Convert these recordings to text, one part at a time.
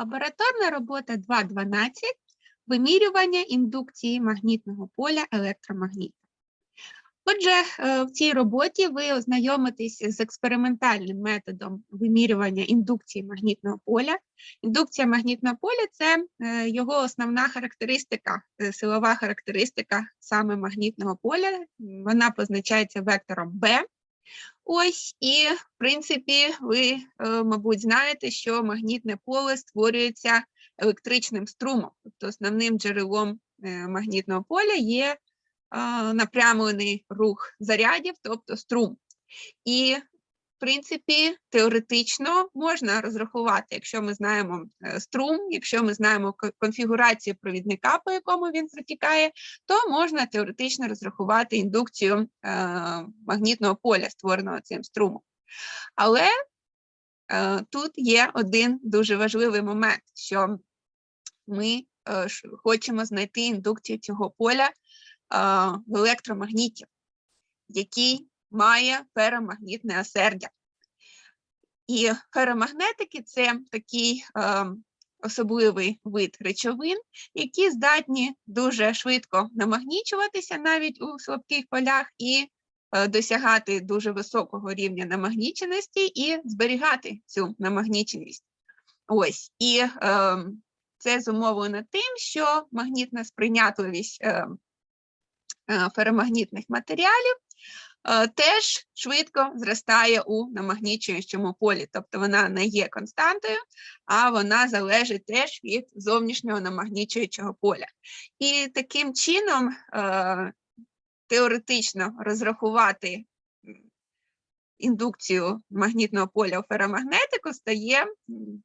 Лабораторна робота 2.12. Вимірювання індукції магнітного поля електромагніта. Отже, е, в цій роботі ви ознайомитесь з експериментальним методом вимірювання індукції магнітного поля. Індукція магнітного поля це е, його основна характеристика, е, силова характеристика саме магнітного поля. Вона позначається вектором B. Ось, і, в принципі, ви, е, мабуть, знаєте, що магнітне поле створюється електричним струмом. Тобто основним джерелом е, магнітного поля є напрямлений рух зарядів, тобто струм. І, принципі, теоретично можна розрахувати, якщо ми знаємо е, струм, якщо ми знаємо конфігурацію провідника, по якому він протікає, то можна теоретично розрахувати індукцію е, магнітного поля, створеного цим струмом. Але е, тут є один дуже важливий момент, що ми хочемо знайти індукцію цього поля в електромагніті, який має феромагнітне осердя. І феромагнетики це такий е, особливий вид речовин, які здатні дуже швидко намагнічуватися навіть у слабких полях і е, досягати дуже високого рівня намагніченості і зберігати цю намагніченість. Ось і е, це зумовлено тим, що магнітна сприйнятливість е, е, феромагнітних матеріалів теж швидко зростає у намагнічуючому полі, тобто вона не є константою, а вона залежить теж від зовнішнього намагнічуючого поля. І таким чином е, теоретично розрахувати індукцію магнітного поля у феромагнетику стає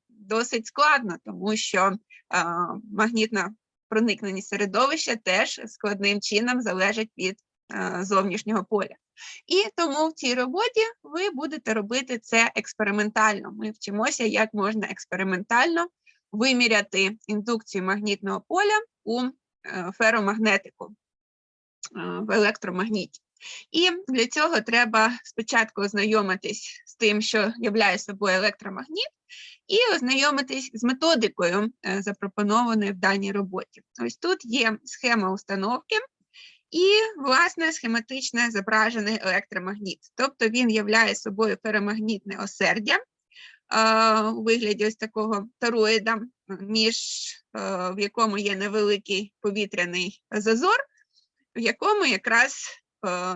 досить складно, тому що а, магнітна проникненість середовища теж складним чином залежить від зовнішнього поля. І тому в цій роботі ви будете робити це експериментально. Ми вчимося, як можна експериментально виміряти індукцію магнітного поля у е, феромагнетику е, в електромагніті. І для цього треба спочатку ознайомитись з тим, що являє собою електромагніт, і ознайомитись з методикою, е, запропонованою в даній роботі. Ось тут є схема установки і, власне, схематично зображений електромагніт. Тобто він являє собою феромагнітне осердя е, у вигляді ось такого тороїда, між, е, в якому є невеликий повітряний зазор, в якому якраз е,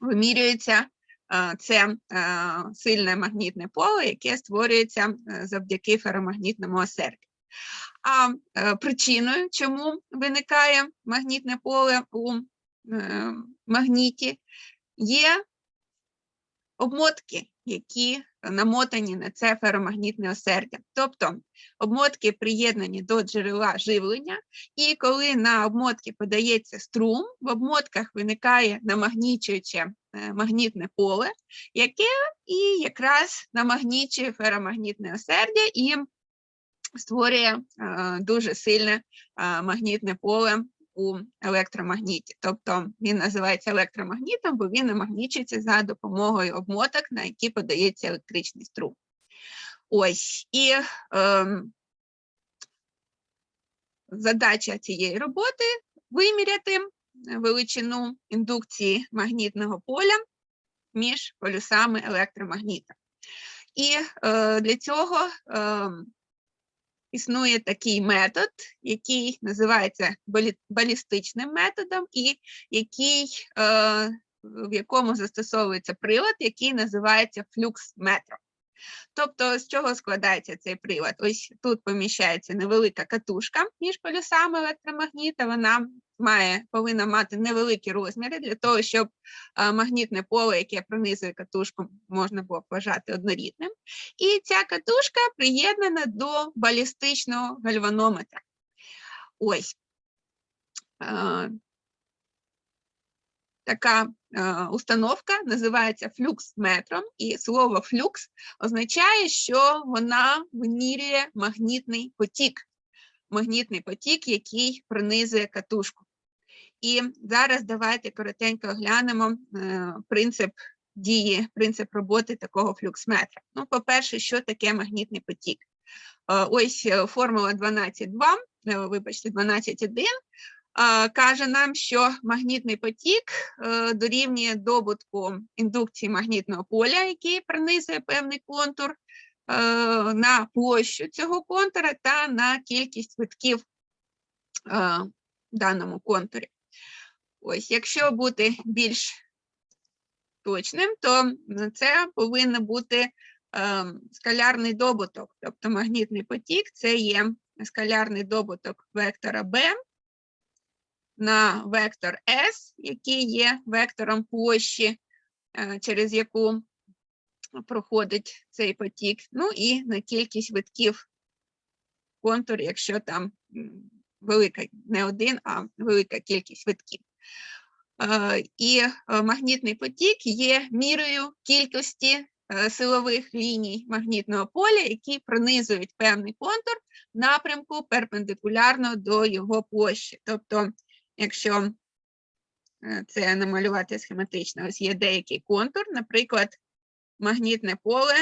вимірюється це сильне магнітне поле, яке створюється завдяки феромагнітному осердю. А е, причиною, чому виникає магнітне поле у е, магніті, є обмотки, які намотані на це феромагнітне осердя. Тобто обмотки приєднані до джерела живлення, і коли на обмотки подається струм, в обмотках виникає намагнічуюче е, магнітне поле, яке і якраз намагнічує феромагнітне осердя і створює е, дуже сильне е, магнітне поле у електромагніті. Тобто він називається електромагнітом, бо він намагнічується за допомогою обмоток, на які подається електричний струм. Ось і ем, задача цієї роботи виміряти величину індукції магнітного поля між полюсами електромагніта. І е, для цього е, існує такий метод, який називається балі- балістичним методом, і який, е, в якому застосовується прилад, який називається флюксметром. Тобто, з чого складається цей прилад? Ось тут поміщається невелика катушка між полюсами електромагніта. Вона має, повинна мати невеликі розміри для того, щоб магнітне поле, яке пронизує катушку, можна було вважати однорідним. І ця катушка приєднана до балістичного гальванометра. Ось. Така установка називається флюксметром, і слово флюкс означає, що вона вимірює магнітний потік, магнітний потік, який пронизує катушку. І зараз давайте коротенько оглянемо е, принцип дії, принцип роботи такого флюксметра. Ну, по-перше, що таке магнітний потік? Ось е, формула 12.2, е, вибачте, 12.1 а, каже нам, що магнітний потік е, дорівнює добутку індукції магнітного поля, який пронизує певний контур, е, на площу цього контура та на кількість витків е, в даному контурі. Ось, якщо бути більш точним, то це повинен бути е, скалярний добуток, тобто магнітний потік це є скалярний добуток вектора B на вектор S, який є вектором площі, е, через яку проходить цей потік, ну і на кількість витків контур, якщо там велика, не один, а велика кількість витків. І магнітний потік є мірою кількості е, силових ліній магнітного поля, які пронизують певний контур в напрямку перпендикулярно до його площі. Тобто, якщо е, це намалювати схематично, ось є деякий контур, наприклад, магнітне поле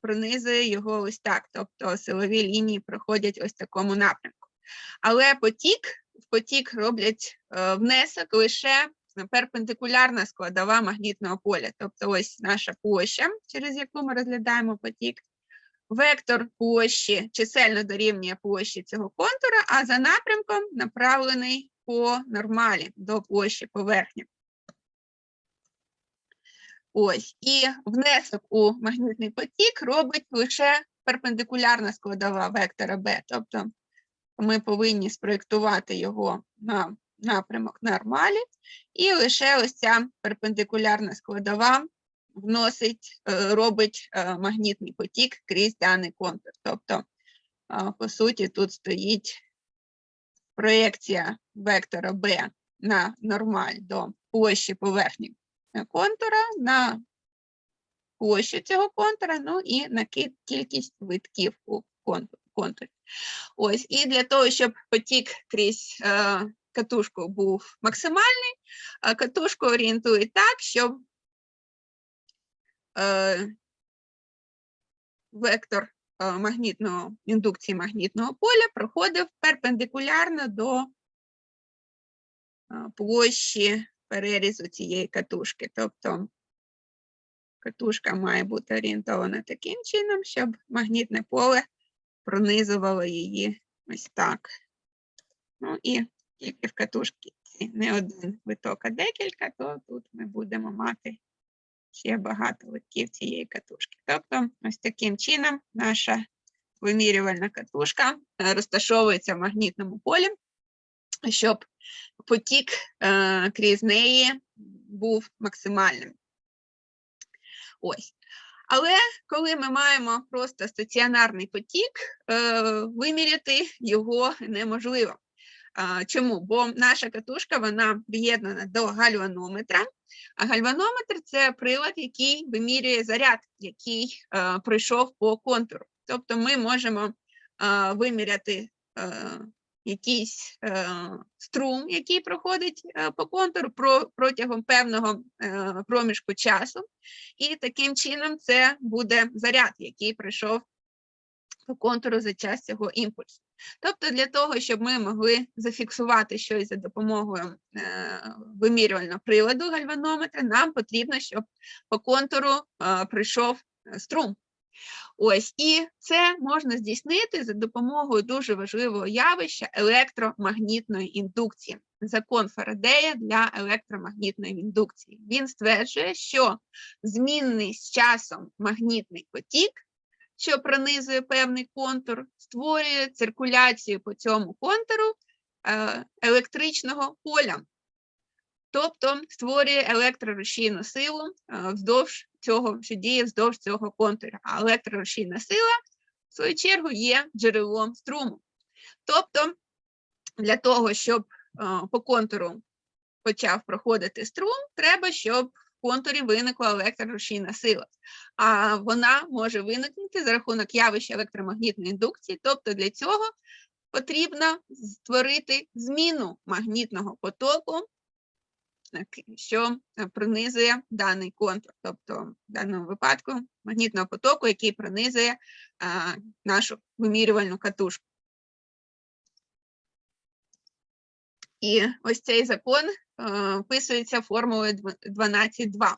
пронизує його ось так, тобто силові лінії проходять ось такому напрямку. Але потік, в потік роблять е, внесок лише перпендикулярна складова магнітного поля. Тобто ось наша площа, через яку ми розглядаємо потік. Вектор площі чисельно дорівнює площі цього контура, а за напрямком направлений по нормалі до площі поверхні. Ось, і внесок у магнітний потік робить лише перпендикулярна складова вектора B. Тобто ми повинні спроєктувати його на напрямок нормалі, і лише ось ця перпендикулярна складова вносить, е, робить е, магнітний потік крізь даний контур. Тобто, е, по суті, тут стоїть проєкція вектора B на нормаль до площі поверхні контура, на площу цього контура, ну і на кількість витків у контурі. Ось, і для того, щоб потік крізь е, катушку був максимальний, а катушку орієнтують так, щоб е, вектор е, магнітного індукції магнітного поля проходив перпендикулярно до е, площі перерізу цієї катушки. Тобто катушка має бути орієнтована таким чином, щоб магнітне поле пронизувало її ось так. Ну і тільки в катушці не один виток, а декілька, то тут ми будемо мати ще багато витків цієї катушки. Тобто, ось таким чином наша вимірювальна катушка е, розташовується в магнітному полі, щоб потік е, крізь неї був максимальним. Ось. Але коли ми маємо просто стаціонарний потік, е, виміряти його неможливо. А, Чому? Бо наша катушка вона приєднана до гальванометра, а гальванометр це прилад, який вимірює заряд, який е, пройшов по контуру. Тобто ми можемо е, виміряти е, якийсь е, струм, який проходить е, по контуру про, протягом певного е, проміжку часу, і таким чином це буде заряд, який пройшов по контуру за час цього імпульсу. Тобто для того, щоб ми могли зафіксувати щось за допомогою е, вимірювального приладу гальванометра, нам потрібно, щоб по контуру е, прийшов е, струм. Ось, і це можна здійснити за допомогою дуже важливого явища електромагнітної індукції. Закон Фарадея для електромагнітної індукції. Він стверджує, що змінний з часом магнітний потік що пронизує певний контур, створює циркуляцію по цьому контуру е, електричного поля, тобто створює електрорушійну силу е, вздовж цього, що діє вздовж цього контура. А електрорушійна сила, в свою чергу, є джерелом струму. Тобто, для того, щоб е, по контуру почав проходити струм, треба, щоб в контурі виникла електрорушійна сила, а вона може виникнути за рахунок явища електромагнітної індукції. Тобто для цього потрібно створити зміну магнітного потоку що е, пронизує даний контур, тобто в даному випадку магнітного потоку, який пронизує а, нашу вимірювальну катушку. І ось цей закон е, вписується формулою 12.2.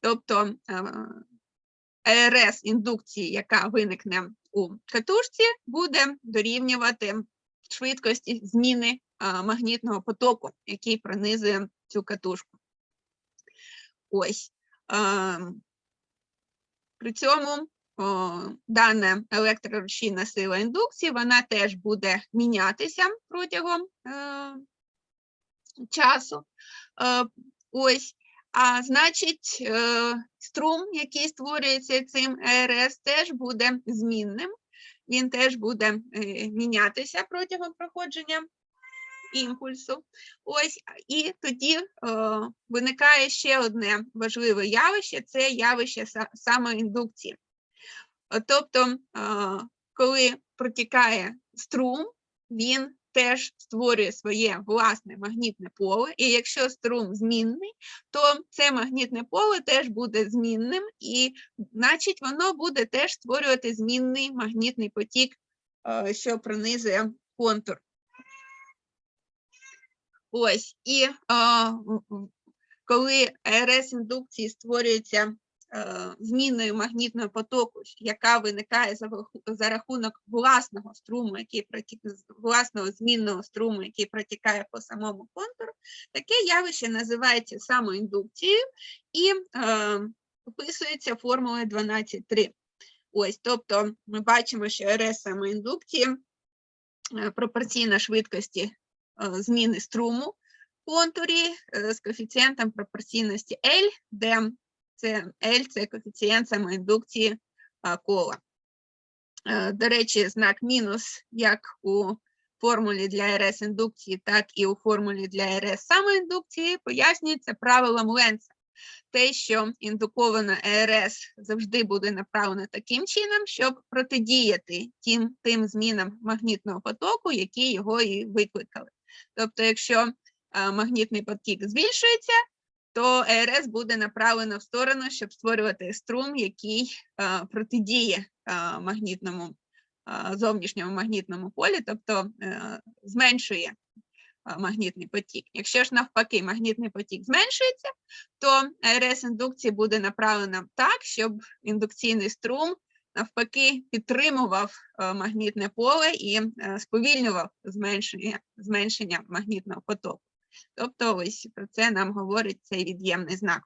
Тобто е, РС індукції, яка виникне у катушці, буде дорівнювати швидкості зміни а, магнітного потоку, який пронизує цю катушку. Ось. ем, При цьому дана електрорушійна сила індукції, вона теж буде мінятися протягом е, часу. Е, ось. А значить, е, струм, який створюється цим ЕРС, теж буде змінним. Він теж буде мінятися протягом проходження імпульсу. Ось, і тоді е, виникає ще одне важливе явище це явище самоіндукції. Е, Тобто, е, коли протікає струм, він теж створює своє власне магнітне поле, і якщо струм змінний, то це магнітне поле теж буде змінним, і значить воно буде теж створювати змінний магнітний потік, е, що пронизує контур. Ось, і а, коли РС індукції створюється е, зміною магнітного потоку, яка виникає за, рахунок власного струму, який протік... власного змінного струму, який протікає по самому контуру, таке явище називається самоіндукцією і е, описується формулою 12.3. Ось, тобто ми бачимо, що РС самоіндукції е, пропорційна швидкості зміни струму в контурі з коефіцієнтом пропорційності L, де це L це коефіцієнт самоіндукції кола. Е, До речі, знак мінус як у формулі для РС індукції, так і у формулі для РС самоіндукції пояснюється правилом Ленца. Те, що індукована ЕРС завжди буде направлена таким чином, щоб протидіяти тим, тим змінам магнітного потоку, які його і викликали. Тобто, якщо магнітний потік збільшується, то ЕРС буде направлено в сторону, щоб створювати струм, який протидіє магнітному зовнішньому магнітному полі, тобто е, зменшує магнітний потік. Якщо ж навпаки магнітний потік зменшується, то РС індукції буде направлена так, щоб індукційний струм навпаки підтримував е, магнітне поле і е, сповільнював зменшення, зменшення магнітного потоку. Тобто, ось про це нам говорить цей від'ємний знак.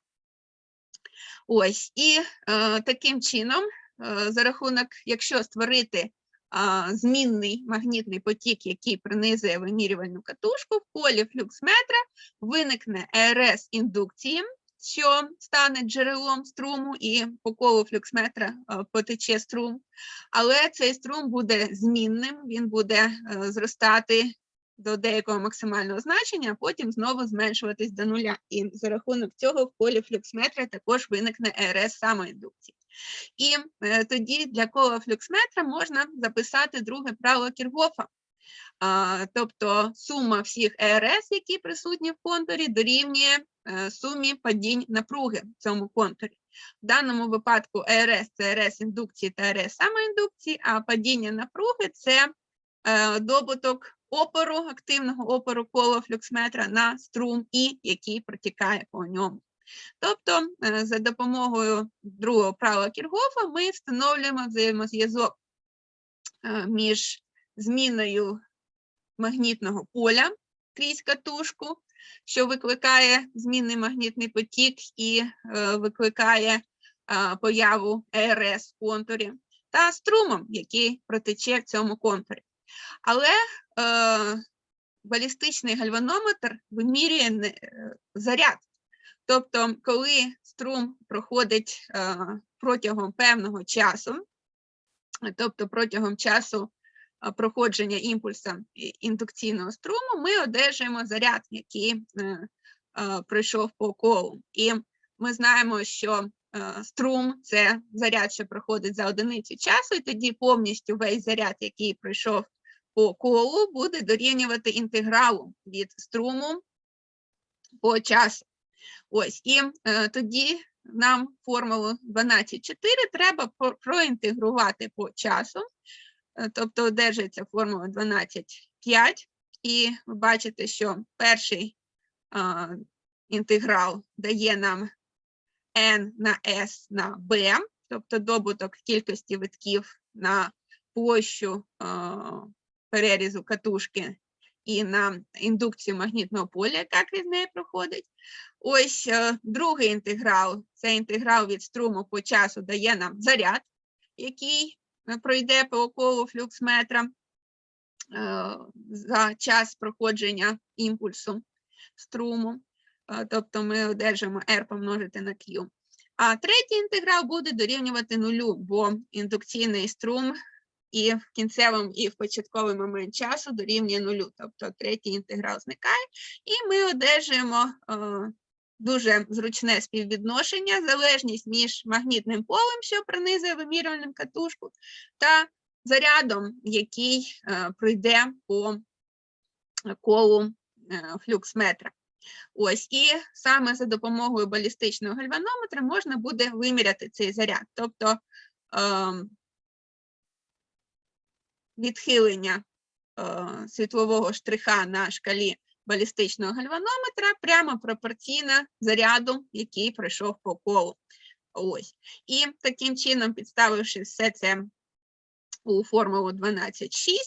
Ось, і е, таким чином, е, за рахунок, якщо створити а, змінний магнітний потік, який пронизує вимірювальну катушку в колі флюксметра, виникне РС індукції, що стане джерелом струму, і по колу флюксметра потече струм. Але цей струм буде змінним, він буде е, зростати до деякого максимального значення, а потім знову зменшуватись до нуля. І за рахунок цього в колі флюксметра також виникне РС самоіндукції. І е, тоді для кола флюксметра можна записати друге правило Кіргофа. Тобто сума всіх ЕРС, які присутні в контурі, дорівнює е, сумі падінь напруги в цьому контурі. В даному випадку ЕРС це РС індукції та РС самоіндукції, а падіння напруги це е, добуток опору, активного опору кола флюксметра на струм І, який протікає по ньому. Тобто, е, за допомогою другого правила Кіргофа ми встановлюємо взаємозв'язок е, між зміною магнітного поля крізь катушку, що викликає змінний магнітний потік і е, викликає появу ЕРС в контурі, та струмом, який протече в цьому контурі. Але е, балістичний гальванометр вимірює е, заряд. Тобто, коли струм проходить е, протягом певного часу, тобто протягом часу проходження імпульса індукційного струму, ми одержуємо заряд, який е, е, пройшов по колу. І ми знаємо, що е, струм це заряд, що проходить за одиницю часу, і тоді повністю весь заряд, який пройшов по колу, буде дорівнювати інтегралу від струму по часу. Ось, і е, тоді нам формулу 12,4 треба проінтегрувати по часу, Е, тобто одержується формула 12,5, і ви бачите, що перший а, інтеграл дає нам n на s на b, тобто добуток кількості витків на площу а, перерізу катушки і на індукцію магнітного поля, яка крізь неї проходить. Ось е, другий інтеграл, це інтеграл від струму по часу дає нам заряд, який е, пройде по колу флюксметра е, за час проходження імпульсу струму. Е, Тобто ми одержимо R помножити на Q. А третій інтеграл буде дорівнювати нулю, бо індукційний струм і в кінцевому, і в початковий момент часу дорівнює нулю. Тобто третій інтеграл зникає, і ми одержуємо е, дуже зручне співвідношення, залежність між магнітним полем, що пронизує вимірювальну катушку, та зарядом, який е, пройде по колу е, флюксметра. Ось, і саме за допомогою балістичного гальванометра можна буде виміряти цей заряд. Тобто ем, відхилення е, світлового штриха на шкалі балістичного гальванометра прямо пропорційна заряду, який пройшов по колу. Ось. І таким чином, підставивши все це у формулу 12,6,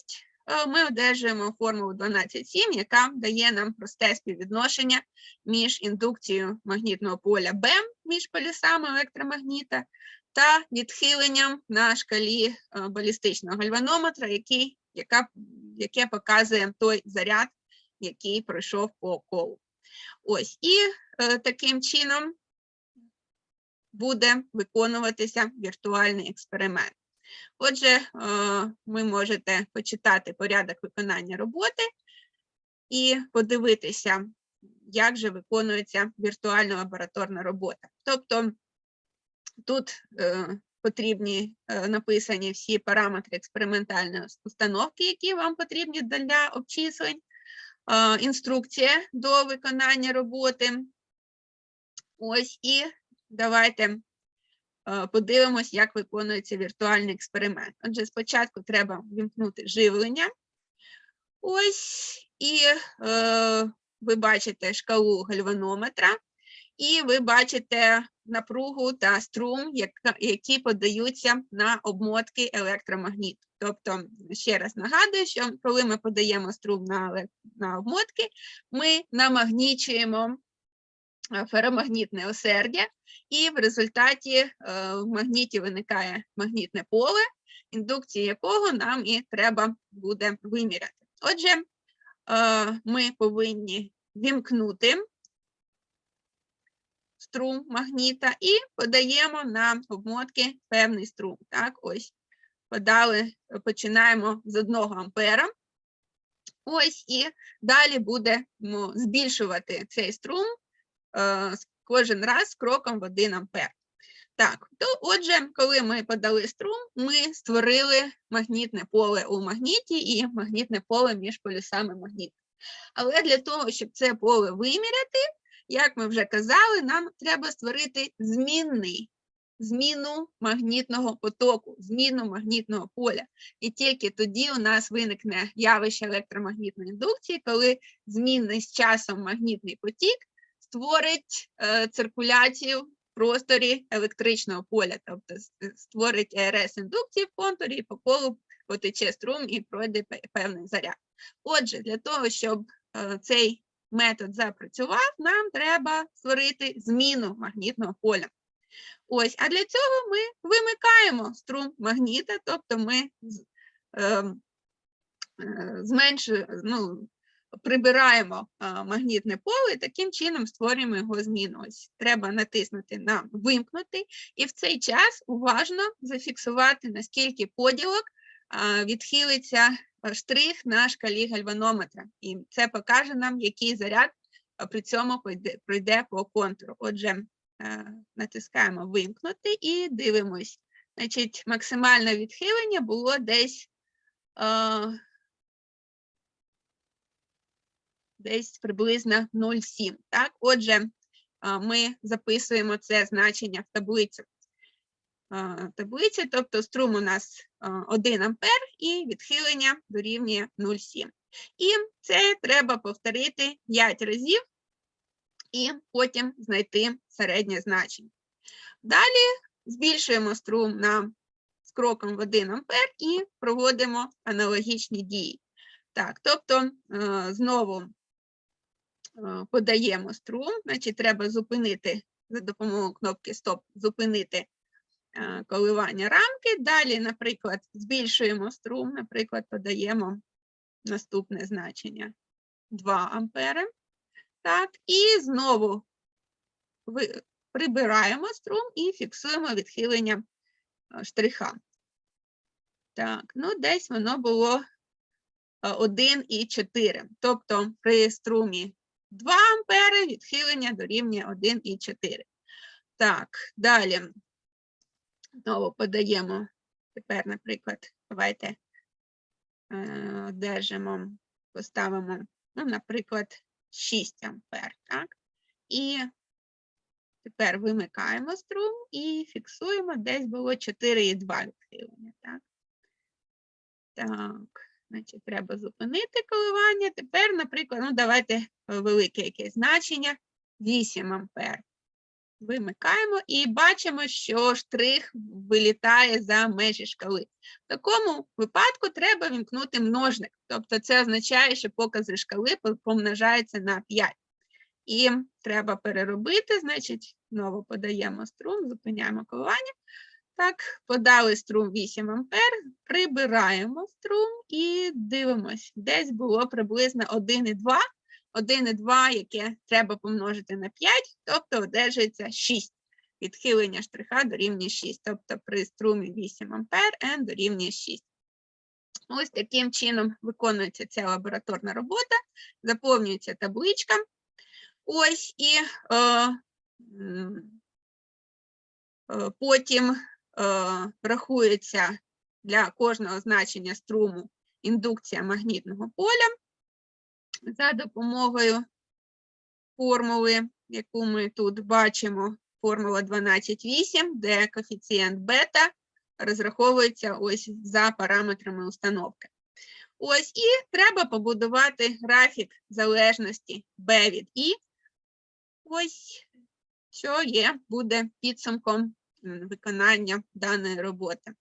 е, ми одержуємо формулу 12,7, яка дає нам просте співвідношення між індукцією магнітного поля Б між полюсами електромагніта та відхиленням на шкалі е, балістичного гальванометра, який, яка, яке показує той заряд, який пройшов по колу. Ось, і е, таким чином буде виконуватися віртуальний експеримент. Отже, е, ви можете почитати порядок виконання роботи і подивитися, як же виконується віртуальна лабораторна робота. Тобто тут е, потрібні е, написані всі параметри експериментальної установки, які вам потрібні для обчислень, інструкція до виконання роботи. Ось і давайте подивимось, як виконується віртуальний експеримент. Отже, спочатку треба вімкнути живлення. Ось, і е, ви бачите шкалу гальванометра, і ви бачите напругу та струм, які подаються на обмотки електромагніту. Тобто, ще раз нагадую, що коли ми подаємо струм на, обмотки, ми намагнічуємо е, феромагнітне осердя, і в результаті е, в магніті виникає магнітне поле, індукцію якого нам і треба буде виміряти. Отже, е, ми повинні вімкнути струм магніта і подаємо на обмотки певний струм. Так, ось подали, починаємо з 1 ампера. Ось і далі будемо збільшувати цей струм е, кожен раз кроком в 1 ампер. Так, то отже, коли ми подали струм, ми створили магнітне поле у магніті і магнітне поле між полюсами магніту. Але для того, щоб це поле виміряти, як ми вже казали, нам треба створити змінний зміну магнітного потоку, зміну магнітного поля. І тільки тоді у нас виникне явище електромагнітної індукції, коли змінний з часом магнітний потік створить е, циркуляцію в просторі електричного поля, тобто е, створить РС індукції в контурі, і по колу потече струм і пройде певний заряд. Отже, для того, щоб е, цей метод запрацював, нам треба створити зміну магнітного поля. Ось, а для цього ми вимикаємо струм магніта, тобто ми ем, е, зменшуємо, ну, прибираємо магнітне поле і таким чином створюємо його зміну. Ось треба натиснути на вимкнути, і в цей час уважно зафіксувати, наскільки поділок відхилиться а, штрих на шкалі гальванометра. І це покаже нам, який заряд при цьому пройде, по контуру. Отже, е, натискаємо вимкнути і дивимось. Значить, максимальне відхилення було десь, е, десь приблизно 0,7. Так, отже, ми записуємо це значення в таблицю. Таблиці, тобто струм у нас 1 ампер і відхилення дорівнює 0,7. І це треба повторити 5 разів і потім знайти середнє значення. Далі збільшуємо струм на з кроком в 1 ампер і проводимо аналогічні дії. Так, тобто знову подаємо струм, значить треба зупинити за допомогою кнопки Стоп, зупинити коливання рамки. Далі, наприклад, збільшуємо струм, наприклад, подаємо наступне значення 2 ампери. Так, і знову прибираємо струм і фіксуємо відхилення е, штриха. Так, ну десь воно було 1,4. Тобто при струмі 2 ампери відхилення дорівнює 1,4. Так, далі знову подаємо. Тепер, наприклад, давайте е, держимо, поставимо, ну, наприклад, 6 ампер. Так? І тепер вимикаємо струм і фіксуємо, десь було 4,2 відхилення. Так? Так, значить, треба зупинити коливання. Тепер, наприклад, ну давайте е, велике якесь значення 8 ампер. Вимикаємо і бачимо, що штрих вилітає за межі шкали. В такому випадку треба вімкнути множник. Тобто це означає, що покази шкали помножаються на 5. І треба переробити, значить, знову подаємо струм, зупиняємо коливання. Так, подали струм 8 ампер, прибираємо струм і дивимось. Десь було приблизно 1,2. 1,2, яке треба помножити на 5, тобто одержується 6. Відхилення штриха дорівнює 6. Тобто при струмі 8 ампер n дорівнює 6. Ось таким чином виконується ця лабораторна робота, заповнюється табличка. Ось і е, е, потім е, рахується для кожного значення струму індукція магнітного поля за допомогою формули, яку ми тут бачимо, формула 12,8, де коефіцієнт бета розраховується ось за параметрами установки. Ось і треба побудувати графік залежності B від I. Ось що є, буде підсумком виконання даної роботи.